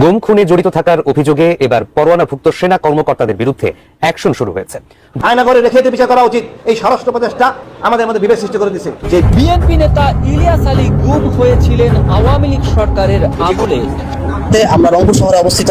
গুম খুনে জড়িত থাকার অভিযোগে এবার পরোয়ানাভুক্ত সেনা কর্মকর্তাদের বিরুদ্ধে অ্যাকশন শুরু হয়েছে। ভায়নাগরে রেখে এতে বিচার করা উচিত। এই স্বরাষ্ট্র প্রদেশটা আমাদের মধ্যে বিভেদ সৃষ্টি করে দিচ্ছে যে বিএনপি নেতা ইলিয়াস আলী গুম হয়েছিলেন আওয়ামী লীগ সরকারের আমলে। তে আমরা রংপুর শহরে অবস্থিত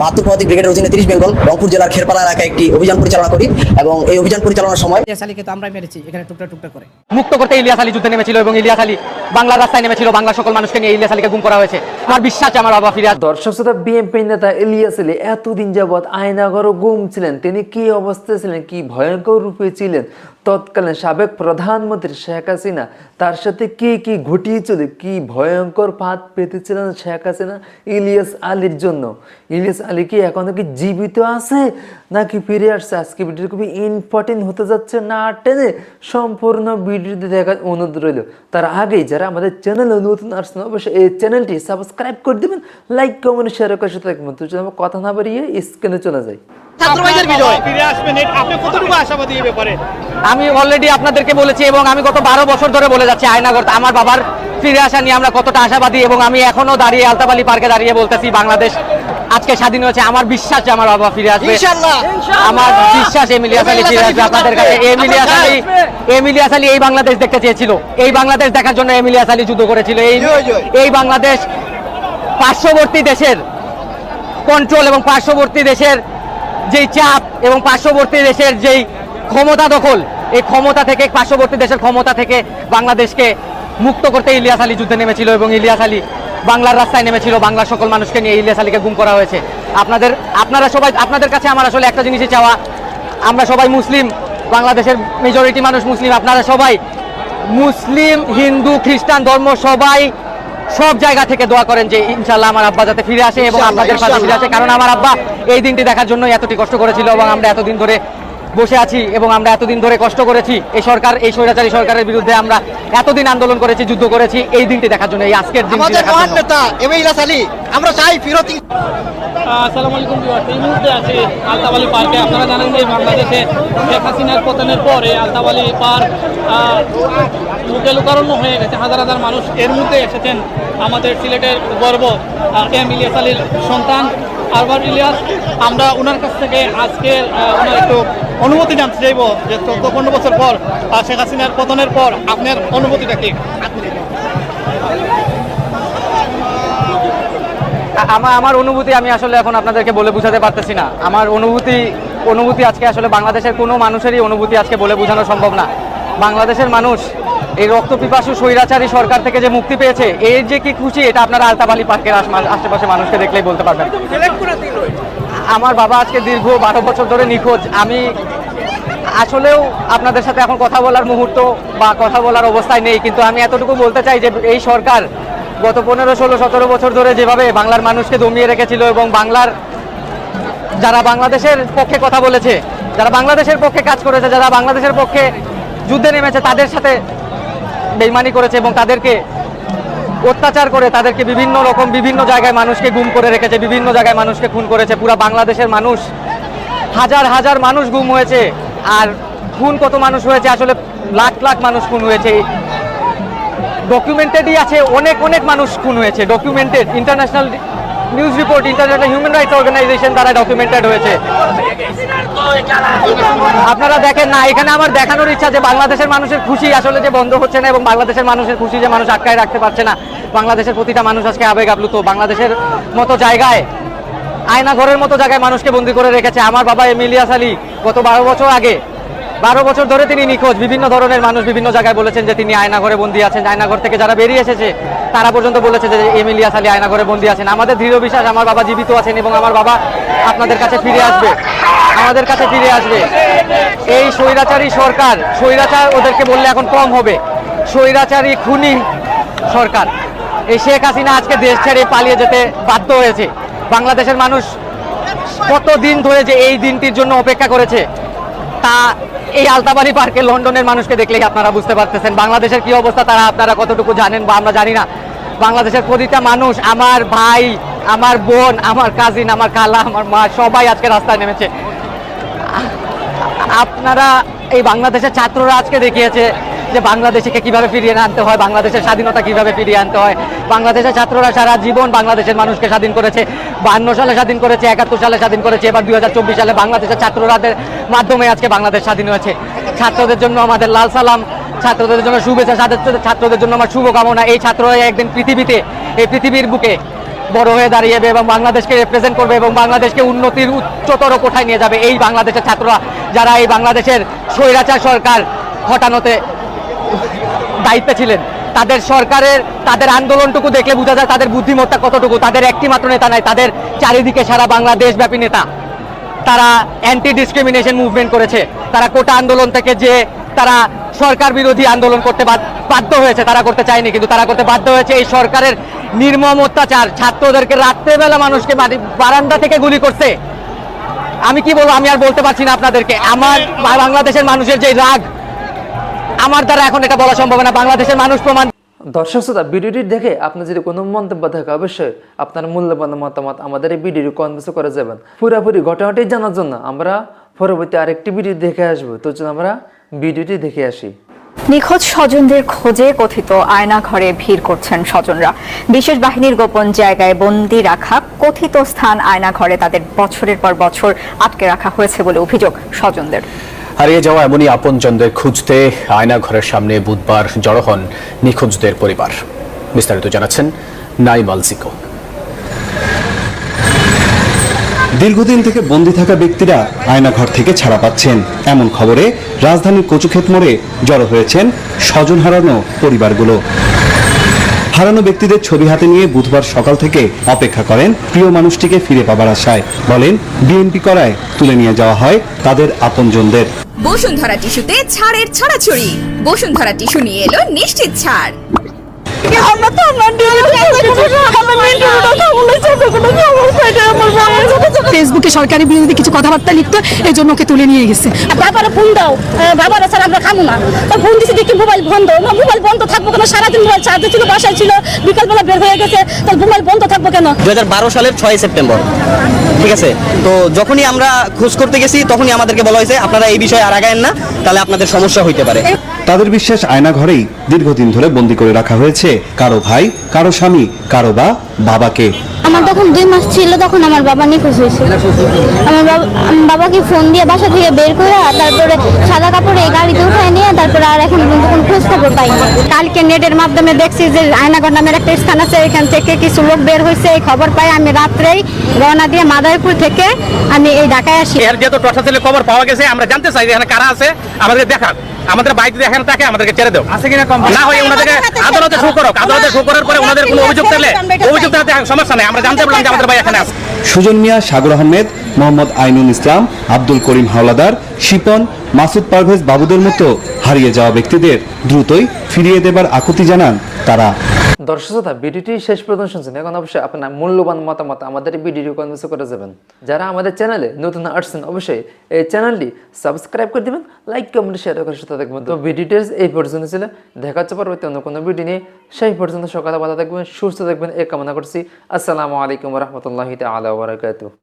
বাহাত্তর পদাতিক ব্রিগেডের অধীনে তিরিশ বেঙ্গল রংপুর জেলার খেরপাড়া এলাকায় একটি অভিযান পরিচালনা করি এবং এই অভিযান পরিচালনার সময় ইলিয়াস আলীকে তো আমরাই মেরেছি এখানে টুকটা টুকটা করে। মুক্ত করতে ইলিয়াস আলী যুদ্ধে নেমেছিল এবং ইলিয়াস আলী বাংলার রাস্তায় নেমেছিল বাংলার সকল মানুষকে নিয়ে ইলিয়াস আলীকে গুম করা হয়েছে। আমার বিশ্বাস আমার বাবা ফিরে। দর্শক শ্রোতা বিএনপি নেতা ইলিয়াস আলী এতদিন যাবৎ আয়নাগর গুম ছিলেন। তিনি কি অবস্থায় ছিলেন কি ভয়ঙ্কর রূপে ছিলেন? তৎকালীন সাবেক প্রধানমন্ত্রী শেখ হাসিনা, তার সাথে কি কি ঘটিয়েছিল? কি ভয়ঙ্কর ফাঁদ পেতেছিলেন শেখ হাসিনা ইলিয়াস আলীর জন্য? ইলিয়াস আলী কি এখনও কি জীবিত আছে? নাকি ফিরে আসছে? আজকে ভিডিও খুবই ইম্পর্টেন্ট হতে যাচ্ছে, না টেনে সম্পূর্ণ ভিডিওটি দেখার অনুরোধ রইল। তার আগেই যারা আমাদের চ্যানেলে নতুন আসছেন, অবশ্যই এই চ্যানেলটি সাবস্ক্রাইব করে দেবেন লাইক কমেন্ট শেয়ার করে সাথে থাকবেন। চলে চলো আমরা কথা না বাড়িয়ে স্ক্রিনে চলে যাই আমি অলরেডি আপনাদেরকে বলেছি এবং আমি গত বারো বছর ধরে বলে যাচ্ছি আয়নাগর আমার বাবার ফিরে আসা নিয়ে আমরা কতটা আশাবাদী এবং আমি এখনও দাঁড়িয়ে আলতাবালি পার্কে দাঁড়িয়ে বলতেছি বাংলাদেশ আজকে স্বাধীন হয়েছে। আমার বিশ্বাস যে আমার বাবা ফিরে আসবে। আমার বিশ্বাস এমিলিয়াস আলী ফিরে আসবে। আপনাদের কাছে এমিলিয়াস আলী এমিলিয়াস আলী এই বাংলাদেশ দেখতে চেয়েছিল। এই বাংলাদেশ দেখার জন্য এমিলিয়াস আলী যুদ্ধ করেছিল। এই এই বাংলাদেশ পার্শ্ববর্তী দেশের কন্ট্রোল এবং পার্শ্ববর্তী দেশের যেই চাপ এবং পার্শ্ববর্তী দেশের যেই ক্ষমতা দখল, এই ক্ষমতা থেকে, পার্শ্ববর্তী দেশের ক্ষমতা থেকে বাংলাদেশকে মুক্ত করতে ইলিয়াস আলী যুদ্ধে নেমেছিল এবং ইলিয়াস আলী বাংলার রাস্তায় নেমেছিল। বাংলার সকল মানুষকে নিয়ে ইলিয়াস আলীকে গুম করা হয়েছে। আপনাদের, আপনারা সবাই, আপনাদের কাছে আমার আসলে একটা জিনিসই চাওয়া, আমরা সবাই মুসলিম, বাংলাদেশের মেজরিটি মানুষ মুসলিম, আপনারা সবাই মুসলিম, হিন্দু, খ্রিস্টান ধর্ম সবাই সব জায়গা থেকে দোয়া করেন যে ইনশাল্লাহ আমার আব্বা যাতে ফিরে আসে এবং আপনাদের ফিরে আসে। কারণ আমার আব্বা এই দিনটি দেখার জন্য এতটি কষ্ট করেছিল এবং আমরা এতদিন ধরে বসে আছি এবং আমরা এতদিন ধরে কষ্ট করেছি। এই সরকার এই স্বৈরাচারী সরকারের বিরুদ্ধে আমরা এতদিন আন্দোলন করেছি যুদ্ধ করেছি এই দিনটি দেখার জন্য এই আজকের দিনটি দেখার জন্য। আসসালামু আলাইকুম ভিউয়ার্স এই মুহূর্তে আছি আলতাবালি পার্কে। আপনারা জানেন যে বাংলাদেশে শেখ হাসিনার পতনের পর এই আলতাবালি পার্ক লোকে লোকারণ্য হয়ে গেছে। হাজার হাজার মানুষ এর মধ্যে এসেছেন আমাদের সিলেটের গর্ব এম ইলিয়াস আলীর সন্তান আরবার ইলিয়াস। আমরা ওনার কাছ থেকে আজকের ওনার একটু অনুমতি জানতে চাইব যে চোদ্দ পনেরো বছর পর শেখ হাসিনার পতনের পর আপনার অনুভূতিটা কি? আমার আমার অনুভূতি আমি আসলে এখন আপনাদেরকে বলে বোঝাতে পারতেছি না। আমার অনুভূতি অনুভূতি আজকে আসলে বাংলাদেশের কোনো মানুষেরই অনুভূতি আজকে বলে বোঝানো সম্ভব না। বাংলাদেশের মানুষ এই রক্ত পিপাসু স্বৈরাচারী সরকার থেকে যে মুক্তি পেয়েছে এর যে কি খুশি এটা আপনারা আলতাবালি পার্কের আশ- আশেপাশে মানুষকে দেখলেই বলতে পারবেন। আমার বাবা আজকে দীর্ঘ বারো বছর ধরে নিখোঁজ। আমি আসলেও আপনাদের সাথে এখন কথা বলার মুহূর্ত বা কথা বলার অবস্থায় নেই, কিন্তু আমি এতটুকু বলতে চাই যে এই সরকার গত পনেরো, ষোলো, সতেরো বছর ধরে যেভাবে বাংলার মানুষকে দমিয়ে রেখেছিল এবং বাংলার যারা বাংলাদেশের পক্ষে কথা বলেছে, যারা বাংলাদেশের পক্ষে কাজ করেছে, যারা বাংলাদেশের পক্ষে যুদ্ধে নেমেছে, তাদের সাথে বেইমানি করেছে এবং তাদেরকে অত্যাচার করে তাদেরকে বিভিন্ন রকম, বিভিন্ন জায়গায় মানুষকে গুম করে রেখেছে, বিভিন্ন জায়গায় মানুষকে খুন করেছে। পুরো বাংলাদেশের মানুষ, হাজার হাজার মানুষ গুম হয়েছে। আর খুন কত মানুষ হয়েছে? আসলে লাখ লাখ মানুষ খুন হয়েছে। ডকুমেন্টেডই আছে, অনেক অনেক মানুষ খুন হয়েছে। Documented international news report international human rights organization দ্বারা ডকুমেন্টেড হয়েছে। আপনারা দেখেন না, এখানে আমার দেখানোর ইচ্ছা যে বাংলাদেশের মানুষের খুশি আসলে যে বন্ধ হচ্ছে না এবং বাংলাদেশের মানুষের খুশি যে মানুষ আটকায় রাখতে পারছে না। বাংলাদেশের প্রতিটা মানুষ আজকে আবেগ আপ্লুত। বাংলাদেশের মতো জায়গায়, আয়না ঘরের মতো জায়গায় মানুষকে বন্দি করে রেখেছে। আমার বাবা এমিলিয়াস আলী, গত বারো বছর আগে, বারো বছর ধরে তিনি নিখোঁজ। বিভিন্ন ধরনের মানুষ বিভিন্ন জায়গায় বলেছেন যে তিনি আয়নাঘরে বন্দি আছেন। আয়নাঘর থেকে যারা বেরিয়ে এসেছে তারা পর্যন্ত বলেছে যে এমিলিয়াস আলী আয়নাঘরে বন্দি আছেন। আমাদের দৃঢ় বিশ্বাস, আমার বাবা জীবিত আছেন এবং আমার বাবা আপনাদের কাছে ফিরে আসবে। আমাদের কাছে ফিরে আসবে। এই স্বৈরাচারী সরকার, স্বৈরাচার ওদেরকে বললে এখন কম হবে। স্বৈরাচারী খুনি সরকার। এই শেখ হাসিনা আজকে দেশ ছেড়ে পালিয়ে যেতে বাধ্য হয়েছে। বাংলাদেশের মানুষ কতদিন ধরে যে এই দিনটির জন্য অপেক্ষা করেছে, তা এই আলতাবাড়ি পার্কে লন্ডনের মানুষকে দেখলেই আপনারা বুঝতে পারতেছেন। বাংলাদেশের কি অবস্থা তারা আপনারা কতটুকু জানেন বা আমরা জানি না। বাংলাদেশের প্রতিটা মানুষ, আমার ভাই, আমার বোন, আমার কাজিন আমার কালা আমার মা, সবাই আজকে রাস্তায় নেমেছে। আপনারা এই বাংলাদেশের ছাত্ররা আজকে দেখিয়েছে যে বাংলাদেশকে কীভাবে ফিরিয়ে আনতে হয়, বাংলাদেশের স্বাধীনতা কীভাবে ফিরিয়ে আনতে হয়। বাংলাদেশের ছাত্ররা সারা জীবন বাংলাদেশের মানুষকে স্বাধীন করেছে, বান্ন সালে স্বাধীন করেছে, একাত্তর সালে স্বাধীন করেছে, এবার দু হাজার চব্বিশ সালে বাংলাদেশের ছাত্ররাদের মাধ্যমে আজকে বাংলাদেশ স্বাধীন হয়েছে। ছাত্রদের জন্য আমাদের লাল সালাম, ছাত্রদের জন্য শুভেচ্ছা ছাত্রদের- জন্য আমার শুভকামনা। এই ছাত্ররা একদিন পৃথিবীতে, এই পৃথিবীর বুকে বড় হয়ে দাঁড়িয়ে এবং বাংলাদেশকে রিপ্রেজেন্ট করবে এবং বাংলাদেশকে উন্নতির উচ্চতর কোঠায় নিয়ে যাবে। এই বাংলাদেশের ছাত্ররা, যারা এই বাংলাদেশের স্বৈরাচার সরকার হটানোতে দায়িত্বে ছিলেন। তাদের সরকারের, তাদের আন্দোলনটুকু দেখলে বোঝা যায় তাদের বুদ্ধিমত্তা কতটুকু। তাদের একটি মাত্র নেতা নাই, তাদের চারিদিকে সারা বাংলাদেশ ব্যাপী নেতা। তারা অ্যান্টি ডিসক্রিমিনেশন মুভমেন্ট করেছে। তারা কোটা আন্দোলন থেকে যে তারা সরকার বিরোধী আন্দোলন করতে বাধ্য হয়েছে, তারা করতে চায়নি, কিন্তু তারা করতে বাধ্য হয়েছে এই সরকারের নির্মম অত্যাচার। ছাত্রদেরকে রাত্রেবেলা মানুষকে বারান্দা থেকে গুলি করছে। আমি কি বলব, আমি আর বলতে পারছি না আপনাদেরকে। আমার বাংলাদেশের মানুষের যে রাগ আমার দ্বারা এখন এটা বলা সম্ভব না। বাংলাদেশের মানুষ প্রমাণ দর্শক শ্রোতা ভিডিওটি দেখে আপনার যদি কোনো মন্তব্য থাকে অবশ্যই আপনার মূল্যবান মতামত আমাদের এই ভিডিওটি কনভেন্স করে যাবেন। পুরোপুরি ঘটনাটি জানার জন্য আমরা পরবর্তী আরেকটি ভিডিও দেখে আসব। তো চলুন আমরা ভিডিওটি দেখে আসি। নিখোঁজ স্বজনদের খোঁজে কথিত আয়না ঘরে ভিড় করছেন স্বজনরা। বিশেষ বাহিনীর গোপন জায়গায় বন্দি রাখা কথিত স্থান আয়না ঘরে তাদের বছরের পর বছর আটকে রাখা হয়েছে বলে অভিযোগ স্বজনদের। হারিয়ে যাওয়া এমনই আপনজনদের খুঁজতে আয়না ঘরের সামনে বুধবার জড়ো হন নিখোঁজদের পরিবার। বিস্তারিত জানাচ্ছেন নাইম আলজিকো দীর্ঘদিন থেকে বন্দী থাকা ব্যক্তিরা আয়নাঘর থেকে ছাড়া পাচ্ছেন। এমন খবরে রাজধানীর কচুক্ষেত মোড়ে জড়ো হয়েছেন স্বজন হারানো পরিবারগুলো। হারানো ব্যক্তিদের ছবি হাতে নিয়ে বুধবার সকাল থেকে অপেক্ষা করেন প্রিয় মানুষটিকে ফিরে পাবার আশায়। বলেন, বিএনপি করায় তুলে নিয়ে যাওয়া হয় তাদের আপনজনদের। বসুন্ধরা টিস্যুতে ছাড়ের ছড়াছড়ি। বসুন্ধরা টিস্যু নিয়ে এলো নিশ্চিত ছাড়। ফেসবুকে সরকারি বিরোধী কিছু কথাবার্তা লিখতো এই জন্য ওকে তুলে নিয়ে গেছে বাবারা ফোন দাও বাবারা স্যার আমরা খাব না তো ফোন দিছি দেখি মোবাইল বন্ধ না মোবাইল বন্ধ থাকব কেন সারাদিন মোবাইল চার্জে ছিল বাসায় ছিল বিকালবেলা বের হয়ে গেছে তাহলে মোবাইল বন্ধ থাকব কেন দু হাজার বারো সালের ছয় সেপ্টেম্বর। ঠিক আছে? তো যখনই আমরা খোঁজ করতে গেছি তখনই আমাদেরকে বলা হয়েছে আপনারা এই বিষয়ে আর আগায়েন না তাহলে আপনাদের সমস্যা হইতে পারে। তাদের বিশ্বাস আয়নাঘরেই দীর্ঘদিন ধরে বন্দি করে রাখা হয়েছে। কারও ভাই, কারও স্বামী, কারও বা, বাবাকে। আমার তখন দুই মাস ছিল তখন আমার বাবা নিখোঁজ হয়েছে। আমার বাবা বাবাকে ফোন দিয়ে বাসা থেকে বের করে তারপরে সাদা কাপড়ে এই গাড়িতে উঠায় নিয়ে তারপরে আর এখন কোনো খোঁজ খবর পাইনি কালকে নেটের মাধ্যমে দেখছি যে আয়নাগর নামের একটা স্থান আছে এখান থেকে কিছু লোক বের হয়েছে এই খবর পাই। আমি রাত্রেই রওনা দিয়ে মাদারীপুর থেকে আমি এই ঢাকায় আসি। এর যেহেতু প্রশাসনের খবর পাওয়া গেছে আমরা জানতে চাই যে এখানে কারা আছে আমাদের দেখাক। আমাদের বাইক যদি এখানে থাকে আমাদেরকে ছেড়ে দাও। আছে কিনা না হয় ওনাদেরকে আদালতে শো করো আদালতে শো করার পরে ওনাদের কোনো অভিযোগ থাকলে অভিযোগ থাকলে সমস্যা নেই আমরা জানতে পারলাম যে আমাদের ভাই এখানে আছে। সুজন মিয়া, সাগর আহমেদ, মোহাম্মদ আইনুল ইসলাম, আব্দুল করিম হাওলাদার, শিপন, মাসুদ পারভেজ বাবুদের মতো হারিয়ে যাওয়া ব্যক্তিদের দ্রুতই ফিরিয়ে দেবার আকুতি জানান তারা। দর্শক শ্রোতা ভিডিওটি শেষ পর্যন্ত শুনছেন। এখন অবশ্যই আপনার মূল্যবান মতামত আমাদের ভিডিও কনভেন্স করে যাবেন। যারা আমাদের চ্যানেলে নতুন আসছেন, অবশ্যই এই চ্যানেলটি সাবস্ক্রাইব করে দেবেন, লাইক, কমেন্ট শেয়ার করে সাথে দেখবেন তো ভিডিওটি এই পর্যন্ত ছিল। দেখা হচ্ছে পরবর্তী অন্য কোনো ভিডিও নিয়ে। সেই পর্যন্ত সকালে ভালো থাকবেন, সুস্থ থাকবেন, এই কামনা করছি। আসসালামু আলাইকুম রহমতুল্লাহ তালা বারাকাতু